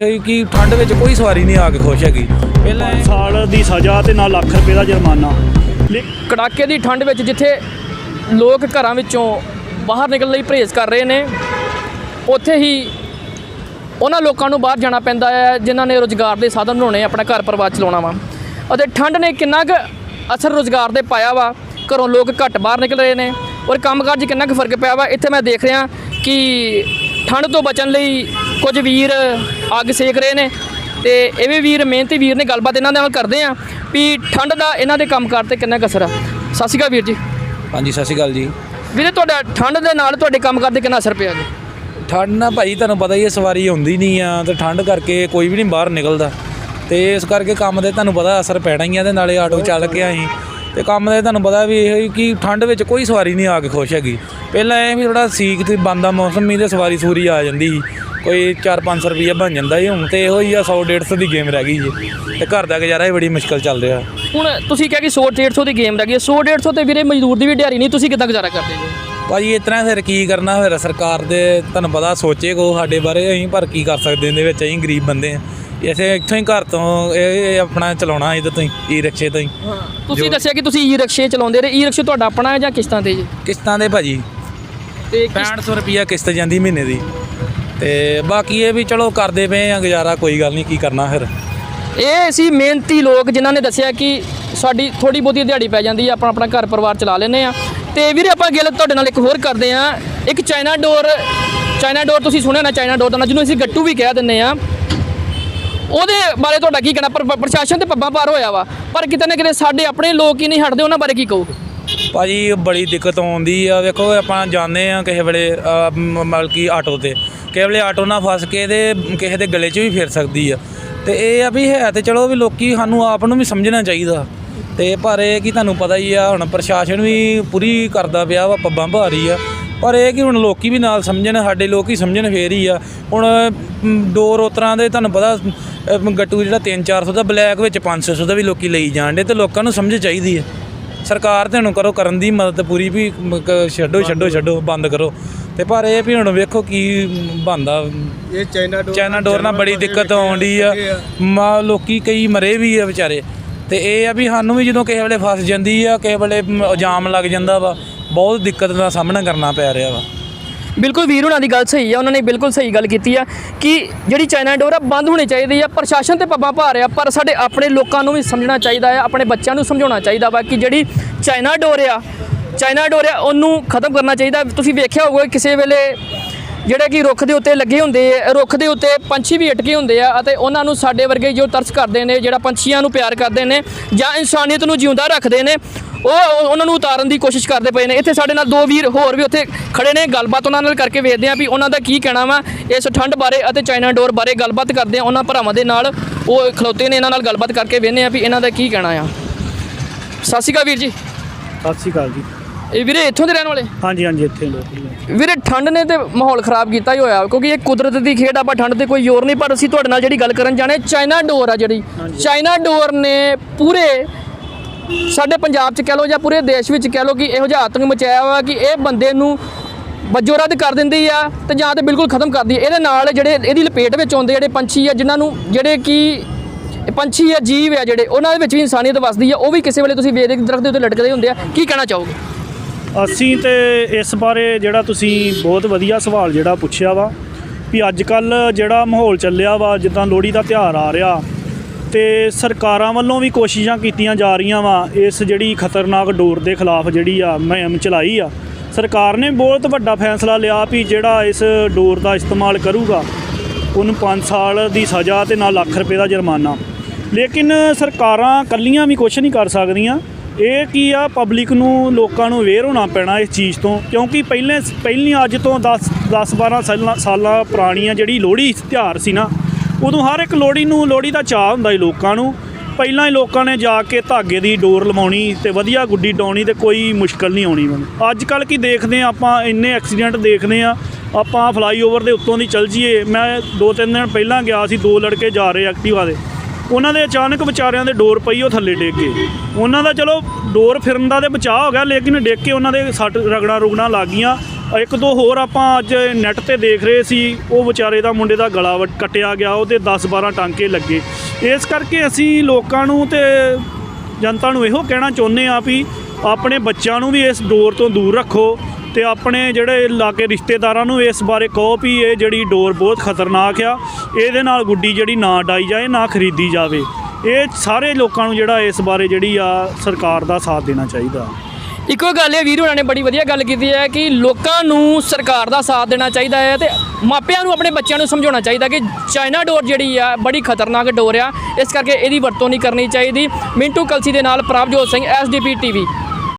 ਕਿ ਠੰਡ ਵਿੱਚ ਕੋਈ ਸਵਾਰੀ ਨਹੀਂ ਆ ਕੇ ਖੁਸ਼ ਹੈਗੀ। ਪਹਿਲਾਂ ਸਾਲ ਦੀ ਸਜ਼ਾ ਤੇ ਨਾਲ ਲੱਖ ਰੁਪਏ ਦਾ ਜੁਰਮਾਨਾ। ਕੜਾਕੇ ਦੀ ਠੰਡ ਵਿੱਚ ਜਿੱਥੇ ਲੋਕ ਘਰਾਂ ਵਿੱਚੋਂ ਬਾਹਰ ਨਿਕਲਣ ਲਈ ਪਰਹੇਜ਼ ਕਰ ਰਹੇ ਨੇ ਉੱਥੇ ਹੀ ਉਹਨਾਂ ਲੋਕਾਂ ਨੂੰ ਬਾਹਰ ਜਾਣਾ ਪੈਂਦਾ ਹੈ ਜਿਨ੍ਹਾਂ ਨੇ ਰੋਜ਼ਗਾਰ ਦੇ ਸਾਧਨ ਬਣਾਉਣੇ ਆਪਣਾ ਘਰ ਪਰਿਵਾਰ ਚਲਾਉਣਾ ਵਾ। ਅਤੇ ਠੰਡ ਨੇ ਕਿੰਨਾ ਕੁ ਅਸਰ ਰੋਜ਼ਗਾਰ ਦੇ ਪਾਇਆ ਵਾ ਘਰੋਂ ਲੋਕ ਘੱਟ ਬਾਹਰ ਨਿਕਲ ਰਹੇ ਨੇ ਔਰ ਕੰਮਕਾਜ 'ਚ ਕਿੰਨਾ ਕੁ ਫ਼ਰਕ ਪਿਆ ਵਾ। ਇੱਥੇ ਮੈਂ ਦੇਖ ਰਿਹਾ ਕਿ ਠੰਡ ਤੋਂ ਬਚਣ ਲਈ ਕੁਝ ਵੀਰ ਅੱਗ ਸੇਕ ਰਹੇ ਨੇ। ਤੇ ਇਹ ਵੀ ਵੀਰ ਮਿਹਨਤੀ ਵੀਰ ਨੇ ਗੱਲਬਾਤ ਇਹਨਾਂ ਨਾਲ ਕਰਦੇ ਆ ਵੀ ਠੰਡ ਦਾ ਇਹਨਾਂ ਦੇ ਕੰਮਕਾਰ ਤੇ ਕਿੰਨਾ ਅਸਰ ਆ। ਸਤਿ ਸ਼੍ਰੀ ਅਕਾਲ ਵੀਰ ਜੀ। ਹਾਂਜੀ ਸਤਿ ਸ਼੍ਰੀ ਅਕਾਲ ਜੀ। ਵੀਰੇ ਤੁਹਾਡਾ ਠੰਡ ਦੇ ਨਾਲ ਤੁਹਾਡੇ ਕੰਮਕਾਰ ਤੇ ਕਿੰਨਾ ਅਸਰ ਪਿਆ ਜੀ? ਠੰਡ ਨਾ ਭਾਈ ਤੁਹਾਨੂੰ ਪਤਾ ਹੀ ਹੈ ਸਵਾਰੀ ਹੁੰਦੀ ਨਹੀਂ ਆ ਤੇ ਠੰਡ ਕਰਕੇ ਕੋਈ ਵੀ ਨਹੀਂ ਬਾਹਰ ਨਿਕਲਦਾ। ਤੇ ਇਸ ਕਰਕੇ ਕੰਮ ਦੇ ਤੁਹਾਨੂੰ ਪਤਾ ਅਸਰ ਪੈਣਾ ਹੀ ਆ ਤੇ ਨਾਲੇ ਆਟੋ ਚੱਲ ਕੇ ਆਈ ਤੇ ਕੰਮ ਦੇ ਤੁਹਾਨੂੰ ਪਤਾ ਵੀ ਇਹ ਕਿ ਠੰਡ ਵਿੱਚ ਕੋਈ ਸਵਾਰੀ ਨਹੀਂ ਆ ਕੇ ਖੁਸ਼ ਹੈਗੀ। ਪਹਿਲਾਂ ਇਹ ਵੀ ਥੋੜਾ ਸੀਕ ਤੇ ਬੰਦਾ ਮੌਸਮ ਮੀ ਤੇ ਸਵਾਰੀ ਸੂਰੀ ਆ ਜਾਂਦੀ ਸੀ। ਕੋਈ 4-500 ਰੁਪਈਆ ਬਣ ਜਾਂਦਾ ਸੀ ਹੁਣ ਤੇ ਇਹੋ ਹੀ ਆ 100-150 ਦੀ ਗੇਮ ਰਹਿ ਗਈ ਜੀ। ਤੇ ਘਰ ਦਾ ਗੁਜ਼ਾਰਾ ਹੀ ਬੜੀ ਮੁਸ਼ਕਲ ਚੱਲ ਰਿਹਾ। ਹੁਣ ਤੁਸੀਂ ਕਿਹਾ ਕਿ 100 150 ਦੀ ਗੇਮ ਰਹਿ ਗਈ 100 150 ਤੇ ਵੀਰੇ ਮਜ਼ਦੂਰ ਦੀ ਵੀ ਦਿਹਾੜੀ ਨਹੀਂ ਤੁਸੀਂ ਕਿੱਦਾਂ ਗੁਜ਼ਾਰਾ ਕਰਦੇ ਜੀ? ਭਾਜੀ ਇਸ ਤਰ੍ਹਾਂ ਫਿਰ ਕੀ ਕਰਨਾ ਫਿਰ? ਸਰਕਾਰ ਦੇ ਤੁਹਾਨੂੰ ਪਤਾ ਸੋਚੇ ਕੋ ਸਾਡੇ ਬਾਰੇ ਅਸੀਂ ਪਰ ਕੀ ਕਰ ਸਕਦੇ ਇਹਦੇ ਵਿੱਚ? ਅਸੀਂ ਗਰੀਬ ਬੰਦੇ ਆ ਇਸੇ ਇੱਥੋਂ ਹੀ ਘਰ ਤੋਂ ਇਹ ਇਹ ਆਪਣਾ ਚਲਾਉਣਾ ਇਹਦੇ ਤੋਂ ਹੀ ਈ ਰਿਕਸ਼ੇ ਤੋਂ ਹੀ। ਤੁਸੀਂ ਦੱਸਿਆ ਕਿ ਤੁਸੀਂ ਈ ਰਿਕਸ਼ੇ ਚਲਾਉਂਦੇ ਰਹੇ। ਈ ਰਿਕਸ਼ੇ ਤੁਹਾਡਾ ਆਪਣਾ ਹੈ ਜਾਂ ਕਿਸ਼ਤਾਂ ਤੇ ਜੀ? ਕਿਸ਼ਤਾਂ ਦੇ ਭਾਜੀ। ਤੇ 6500 ਰੁਪਿਆ ਕਿਸ਼ਤ ਜਾਂਦੀ ਮਹੀਨੇ ਦੀ। ਤੇ ਬਾਕੀ ਇਹ ਵੀ ਚਲੋ ਕਰਦੇ ਪਏ ਆ ਗੁਜ਼ਾਰਾ, ਕੋਈ ਗੱਲ ਨਹੀਂ, ਕੀ ਕਰਨਾ ਫਿਰ? ਇਹ ਸੀ ਮਿਹਨਤੀ ਲੋਕ ਜਿਨ੍ਹਾਂ ਨੇ ਦੱਸਿਆ ਕਿ ਸਾਡੀ ਥੋੜੀ ਬਹੁਤੀ ਦਿਹਾੜੀ ਪੈ ਜਾਂਦੀ ਹੈ ਆਪਣਾ ਆਪਣਾ ਘਰ ਪਰਿਵਾਰ ਚਲਾ ਲੈਂਦੇ ਆ। ਤੇ ਵੀਰੇ ਆਪਾਂ ਗੱਲ ਤੁਹਾਡੇ ਨਾਲ ਇੱਕ ਹੋਰ ਕਰਦੇ ਆ। ਇੱਕ ਚਾਈਨਾ ਡੋਰ ਚਾਈਨਾ ਡੋਰ ਤੁਸੀਂ ਸੁਣਿਆ ਨਾ, ਚਾਈਨਾ ਡੋਰ ਦਾ ਜਿਹਨੂੰ ਅਸੀਂ ਗੱਟੂ ਵੀ ਕਹਿ ਦਿੰਦੇ ਆ। ਉਹਦੇ ਬਾਰੇ ਤੁਹਾਡਾ ਕੀ ਕਹਿਣਾ? ਪਰ ਪਰ- ਪ੍ਰਸ਼ਾਸਨ ਤੇ ਪੱਬਾਂ ਪਾਰ ਹੋਇਆ ਵਾ। ਪਰ ਕਿਤੇ ਨਾ ਕਿਤੇ ਸਾਡੇ ਆਪਣੇ ਲੋਕ ਹੀ ਨਹੀਂ ਹਟਦੇ, ਉਹਨਾਂ ਬਾਰੇ ਕੀ ਕਹੋਗੇ? ਭਾਜੀ ਬੜੀ ਦਿੱਕਤ ਆਉਂਦੀ ਆ। ਵੇਖੋ ਆਪਾਂ ਜਾਂਦੇ ਆ ਕਿਸੇ ਵੇਲੇ ਅਹ, ਮ- ਮਤਲਬ ਕਿ ਆਟੋ ਤੇ। ਕਿਸੇ ਵੇਲੇ ਆਟੋ ਨਾਲ ਫਸ ਕੇ ਤੇ ਕਿਸੇ ਦੇ ਗਲੇ 'ਚ ਵੀ ਫਿਰ ਸਕਦੀ ਆ। ਤੇ ਇਹ ਆ ਵੀ ਹੈ ਤੇ ਚਲੋ ਵੀ ਲੋਕੀ ਸਾਨੂੰ ਆਪ ਨੂੰ ਵੀ ਸਮਝਣਾ ਚਾਹੀਦਾ। ਤੇ ਪਰ ਇਹ ਕਿ ਤੁਹਾਨੂੰ ਪਤਾ ਹੀ ਆ ਹੁਣ ਪ੍ਰਸ਼ਾਸਨ ਵੀ ਪੂਰੀ ਕਰਦਾ ਪਿਆ ਵਾ ਪੱਬਾਂ ਭਾਰੀ ਆ। ਪਰ ਇਹ ਕਿ ਹੁਣ ਲੋਕੀ ਵੀ ਨਾਲ ਸਮਝਣ ਸਾਡੇ ਲੋਕੀ ਸਮਝਣ ਫੇਰ ਹੀ ਆ। ਹੁਣ ਮ, ਡੋਰ ਉਤਰਾਂ ਦੇ ਤੁਹਾਨੂੰ ਪਤਾ ਅਹ, ਗੱਟੂ ਜਿਹੜਾ 3-400 ਦਾ ਬਲੈਕ ਵਿੱਚ 500 ਦਾ ਵੀ ਲੋਕੀ ਲਈ ਜਾਣ ਡੇ ਤੇ ਲੋਕਾਂ ਨੂੰ ਸਮਝ ਚਾਹੀਦੀ ਆ। ਸਰਕਾਰ ਤੇ ਹੁਣ ਕਰੋ ਕਰਨ ਦੀ ਮਦਦ ਪੂਰੀ ਵੀ ਛੱਡੋ ਛੱਡੋ ਛੱਡੋ ਬੰਦ ਕਰੋ। ਤੇ ਪਰ ਇਹ ਵੀ ਹੁਣ ਵੇਖੋ ਕੀ ਬੰਦਾ ਇਹ ਚਾਈਨਾ ਡੋਰ ਚਾਈਨਾ ਡੋਰ ਨਾਲ ਬੜੀ ਦਿੱਕਤ ਆਉਂਦੀ ਆ। ਮਾ ਲੋਕੀ ਕਈ ਮਰੇ ਵੀ ਆ ਵਿਚਾਰੇ। ਤੇ ਇਹ ਆ ਵੀ ਸਾਨੂੰ ਵੀ ਜਦੋਂ ਕਿਸੇ ਵੇਲੇ ਫਸ ਜਾਂਦੀ ਆ ਕਿਸੇ ਵੇਲੇ ਜਾਮ ਲੱਗ ਜਾਂਦਾ ਵਾ ਬਹੁਤ ਦਿੱਕਤ ਦਾ ਸਾਹਮਣਾ ਕਰਨਾ ਪੈ ਰਿਹਾ ਵਾ। ਬਿਲਕੁਲ ਵੀਰ ਉਹਨਾਂ ਦੀ ਗੱਲ ਸਹੀ ਆ, ਉਹਨਾਂ ਨੇ ਬਿਲਕੁਲ ਸਹੀ ਗੱਲ ਕੀਤੀ ਆ ਕਿ ਜਿਹੜੀ ਚਾਈਨਾ ਡੋਰ ਆ, ਬੰਦ ਹੋਣੀ ਚਾਹੀਦੀ ਆ, ਪ੍ਰਸ਼ਾਸਨ ਤੇ ਪੱਬਾਂ ਭਾਰ ਆ, ਪਰ ਸਾਡੇ ਆਪਣੇ ਲੋਕਾਂ ਨੂੰ ਵੀ ਸਮਝਣਾ ਚਾਹੀਦਾ ਆ, ਆਪਣੇ ਬੱਚਿਆਂ ਨੂੰ ਸਮਝਾਉਣਾ ਚਾਹੀਦਾ ਵਾ ਕਿ ਜਿਹੜੀ ਚਾਈਨਾ ਡੋਰ ਆ, ਚਾਈਨਾ ਡੋਰ ਆ, ਉਹਨੂੰ ਖਤਮ ਕਰਨਾ ਚਾਹੀਦਾ। ਤੁਸੀਂ ਵੇਖਿਆ ਹੋਊਗਾ ਕਿਸੇ ਵੇਲੇ ਜਿਹੜੇ ਕਿ ਰੁੱਖ ਦੇ ਉੱਤੇ ਲੱਗੇ ਹੁੰਦੇ ਆ, ਰੁੱਖ ਦੇ ਉੱਤੇ ਪੰਛੀ ਵੀ ਅਟਕੇ ਹੁੰਦੇ ਆ ਅਤੇ ਉਹਨਾਂ ਨੂੰ ਸਾਡੇ ਵਰਗੇ ਜੋ ਤਰਸ ਕਰਦੇ ਨੇ, ਜਿਹੜਾ ਪੰਛੀਆਂ ਨੂੰ ਪਿਆਰ ਕਰਦੇ ਨੇ ਜਾਂ ਇਨਸਾਨੀਅਤ ਨੂੰ ਜਿਉਂਦਾ ਰੱਖਦੇ ਨੇ, ਉਹ ਉਹਨਾਂ ਨੂੰ ਉਤਾਰਨ ਦੀ ਕੋਸ਼ਿਸ਼ ਕਰਦੇ ਪਏ ਨੇ। ਇੱਥੇ ਸਾਡੇ ਨਾਲ ਦੋ ਵੀਰ ਹੋਰ ਵੀ ਉੱਥੇ ਖੜੇ ਨੇ, ਗੱਲਬਾਤ ਉਹਨਾਂ ਨਾਲ ਕਰਕੇ ਵੇਖਦੇ ਆ ਵੀ ਉਹਨਾਂ ਦਾ ਕੀ ਕਹਿਣਾ ਵਾ ਇਸ ਠੰਡ ਬਾਰੇ ਅਤੇ ਚਾਈਨਾ ਡੋਰ ਬਾਰੇ ਗੱਲਬਾਤ ਕਰਦੇ ਆ ਉਹਨਾਂ ਭਰਾਵਾਂ ਦੇ ਨਾਲ ਉਹ ਖਲੋਤੇ ਨੇ, ਇਹਨਾਂ ਨਾਲ ਗੱਲਬਾਤ ਕਰਕੇ ਵੇਖਦੇ ਆ ਵੀ ਇਹਨਾਂ ਦਾ ਕੀ ਕਹਿਣਾ ਆ। ਸਤਿ ਸ਼੍ਰੀ ਅਕਾਲ ਵੀਰ ਜੀ। ਸਤਿ ਸ਼੍ਰੀ ਅਕਾਲ ਜੀ। ਇਹ ਵੀਰੇ ਇੱਥੋਂ ਦੇ ਰਹਿਣ ਵਾਲੇ? ਹਾਂਜੀ ਹਾਂਜੀ ਇੱਥੇ ਲੋਕ ਹੀ ਆ। ਵੀਰੇ ਠੰਡ ਨੇ ਤੇ ਮਾਹੌਲ ਖਰਾਬ ਕੀਤਾ ਹੀ ਹੋਇਆ ਕਿਉਂਕਿ ਇਹ ਕੁਦਰਤ ਦੀ ਖੇਡ ਆ ਆਪਾਂ ਠੰਡ ਤੇ ਕੋਈ ਜ਼ੋਰ ਨਹੀਂ ਪਰ ਅਸੀਂ ਤੁਹਾਡੇ ਨਾਲ ਜਿਹੜੀ ਗੱਲ ਕਰਨ ਜਾਣੇ ਚਾਈਨਾ ਡੋਰ ਆ ਜਿਹੜੀ। ਚਾਈਨਾ ਡੋਰ ਨੇ ਪੂਰੇ ਸਾਡੇ ਪੰਜਾਬ 'ਚ ਕਹਿ ਲਓ ਜਾਂ ਪੂਰੇ ਦੇਸ਼ ਵਿੱਚ ਕਹਿ ਲਓ ਕਿ ਇਹੋ ਜਿਹਾ ਆਤੰਕ ਮਚਾਇਆ ਹੋਇਆ ਕਿ ਇਹ ਬੰਦੇ ਨੂੰ ਵਜੋਂ ਰੱਦ ਕਰ ਦਿੰਦੀ ਆ ਤੇ ਜਾਂ ਤੇ ਬਿਲਕੁਲ ਖਤਮ ਕਰਦੀ ਹੈ ਇਹਦੇ ਨਾਲ ਜਿਹੜੇ ਇਹਦੀ ਲਪੇਟ ਵਿੱਚ ਆਉਂਦੇ ਜਿਹੜੇ ਪੰਛੀ ਆ ਜਿਨ੍ਹਾਂ ਨੂੰ ਜਿਹੜੇ ਕਿ ਇਹ ਪੰਛੀ ਆ ਜੀਵ ਆ ਜਿਹੜੇ ਉਹਨਾਂ ਦੇ ਵਿੱਚ ਵੀ ਇਨਸਾਨੀਅਤ ਵਸਦੀ ਆ ਉਹ ਵੀ ਕਿਸੇ ਵੇਲੇ ਤੁਸੀਂ ਵੇਖਦੇ ਕਿ ਦਰਖਤ ਦੇ ਉੱਤੇ ਲਟਕਦੇ ਹੁੰਦੇ ਆ। ਕੀ ਕਹਿਣਾ ਚਾਹੋਗੇ? ਅਸੀਂ ਤੇ ਇਸ ਬਾਰੇ ਜਿਹੜਾ ਤੁਸੀਂ ਬਹੁਤ ਵਧੀਆ ਸਵਾਲ ਜਿਹੜਾ ਪੁੱਛਿਆ ਵਾ ਵੀ ਅੱਜ ਕੱਲ ਜਿਹੜਾ ਮਾਹੌਲ ਚੱਲਿਆ ਵਾ, ਜਿੱਦਾਂ ਲੋਹੜੀ ਦਾ ਤਿਉਹਾਰ ਆ ਰਿਹਾ ਤੇ ਸਰਕਾਰਾਂ ਵੱਲੋਂ ਵੀ ਕੋਸ਼ਿਸ਼ਾਂ ਕੀਤੀਆਂ ਜਾ ਰਹੀਆਂ ਵਾ, ਇਸ ਜਿਹੜੀ ਖਤਰਨਾਕ ਡੋਰ ਦੇ ਖਿਲਾਫ ਜਿਹੜੀ ਆ ਮੁਹਿੰਮ ਚਲਾਈ ਆ। ਸਰਕਾਰ ਨੇ ਬਹੁਤ ਵੱਡਾ ਫੈਸਲਾ ਲਿਆ ਵੀ ਜਿਹੜਾ ਇਸ ਡੋਰ ਦਾ ਇਸਤੇਮਾਲ ਕਰੂਗਾ, ਉਹਨੂੰ 5 ਸਾਲ ਦੀ ਸਜ਼ਾ ਤੇ ਨਾਲ ਲੱਖ ਰੁਪਏ ਦਾ ਜੁਰਮਾਨਾ। ਲੇਕਿਨ ਸਰਕਾਰਾਂ ਕੱਲੀਆਂ ਵੀ ਕੁਝ ਨਹੀਂ ਕਰ ਸਕਦੀਆਂ। ਇਹ ਕੀ ਆ? ਪਬਲਿਕ ਨੂੰ, ਲੋਕਾਂ ਨੂੰ ਅਵੇਅਰ ਹੋਣਾ ਪੈਣਾ ਇਸ ਚੀਜ਼ ਤੋਂ, ਕਿਉਂਕਿ ਪਹਿਲੇ ਪਹਿਲੀਆਂ ਅੱਜ ਤੋਂ 10 10 12 ਸਾਲਾਂ ਸਾਲਾਂ ਪੁਰਾਣੀਆਂ ਜਿਹੜੀ ਲੋਹੜੀ ਤਿਉਹਾਰ ਸੀ ਨਾ, ਉਦੋਂ ਹਰ ਇੱਕ ਲੋਹੜੀ ਨੂੰ, ਲੋਹੜੀ ਦਾ ਚਾਹ ਹੁੰਦਾ ਸੀ ਲੋਕਾਂ ਨੂੰ। ਪਹਿਲਾਂ ਹੀ ਲੋਕਾਂ ਨੇ ਜਾ ਕੇ ਧਾਗੇ ਦੀ ਡੋਰ ਲਵਾਉਣੀ ਤੇ ਵਧੀਆ ਗੁੱਡੀ ਡਾਉਣੀ ਤੇ ਕੋਈ ਮੁਸ਼ਕਲ ਨਹੀਂ ਆਉਣੀ ਮੈਨੂੰ। ਅੱਜ ਕੱਲ ਕੀ ਦੇਖਦੇ ਆ ਆਪਾਂ, ਇੰਨੇ ਐਕਸੀਡੈਂਟ ਦੇਖਦੇ ਆ, ਆਪਾਂ ਫਲਾਈਓਵਰ ਦੇ ਉੱਤੋਂ ਦੀ ਚੱਲ ਜੀਏ ਮੈਂ ਦੋ ਤਿੰਨ ਦਿਨ ਪਹਿਲਾਂ ਗਿਆ ਸੀ, ਦੋ ਲੜਕੇ ਜਾ ਰਹੇ ਐਕਟਿਵਾ ਦੇ। ਉਹਨਾਂ ਦੇ ਅਚਾਨਕ ਵਿਚਾਰਿਆਂ ਦੇ ਡੋਰ ਪਈ ਉਹ ਥੱਲੇ ਡਿੱਗ ਗਏ। ਉਹਨਾਂ ਦਾ ਚਲੋ ਡੋਰ ਫਿਰਨ ਦਾ ਤੇ ਬਚਾਅ ਹੋ ਗਿਆ, ਲੇਕਿਨ ਡਿੱਗ ਕੇ ਉਹਨਾਂ ਦੇ ਸੱਟ ਰਗੜਾ ਰੁਗਣਾ ਲੱਗ ਗਈਆਂ। ਇੱਕ ਦੋ ਹੋਰ ਆਪਾਂ ਅੱਜ ਨੈੱਟ ਤੇ ਦੇਖ ਰਹੇ ਸੀ, ਉਹ ਵਿਚਾਰੇ ਦਾ ਮੁੰਡੇ ਦਾ ਗਲਾ ਵੱਟ- ਕੱਟਿਆ ਗਿਆ, ਉਹਦੇ 10 12 ਟਾਂਕੇ ਲੱਗੇ। ਇਸ ਕਰਕੇ ਅਸੀਂ ਲੋਕਾਂ ਨੂੰ ਤੇ ਜਨਤਾ ਨੂੰ ਇਹੋ ਕਹਿਣਾ ਚਾਹੁੰਦੇ ਆ ਵੀ ਆਪਣੇ ਬੱਚਿਆਂ ਨੂੰ ਵੀ ਇਸ ਡੋਰ ਤੋਂ ਦੂਰ ਰੱਖੋ। ਤੇ ਆਪਣੇ ਜਿਹੜੇ ਇਲਾਕੇ ਰਿਸ਼ਤੇਦਾਰਾਂ ਨੂੰ ਇਸ ਬਾਰੇ ਕਹੋ ਵੀ ਇਹ ਜਿਹੜੀ ਡੋਰ ਬਹੁਤ ਖਤਰਨਾਕ ਆ, ਇਹਦੇ ਨਾਲ ਗੁੱਡੀ ਜਿਹੜੀ ਨਾ ਡਾਈ ਜਾਏ, ਨਾ ਖਰੀਦੀ ਜਾਵੇ। ਇਹ ਸਾਰੇ ਲੋਕਾਂ ਨੂੰ ਜਿਹੜਾ ਇਸ ਬਾਰੇ ਜਿਹੜੀ ਆ ਸਰਕਾਰ ਦਾ ਸਾਥ ਦੇਣਾ ਚਾਹੀਦਾ। ਇੱਕੋ ਗੱਲ ਹੈ ਵੀਰ ਹੋਣਾ ਨੇ ਬੜੀ ਵਧੀਆ ਗੱਲ ਕੀਤੀ ਹੈ ਕਿ ਲੋਕਾਂ ਨੂੰ ਸਰਕਾਰ ਦਾ ਸਾਥ ਦੇਣਾ ਚਾਹੀਦਾ ਹੈ ਤੇ ਮਾਪਿਆਂ ਨੂੰ, ਆਪਣੇ ਬੱਚਿਆਂ ਨੂੰ ਸਮਝਾਉਣਾ ਚਾਹੀਦਾ ਕਿ ਚਾਈਨਾ ਡੋਰ ਜਿਹੜੀ ਆ, ਬੜੀ ਖਤਰਨਾਕ ਡੋਰ ਆ। ਇਸ ਕਰਕੇ ਇਹਦੀ ਵਰਤੋਂ ਨਹੀਂ ਕਰਨੀ ਚਾਹੀਦੀ। ਮਿੰਟੂ ਕਲਸੀ ਦੇ ਨਾਲ ਪ੍ਰਭਜੋਤ ਸਿੰਘ ਐਸਡੀਪੀ ਟੀਵੀ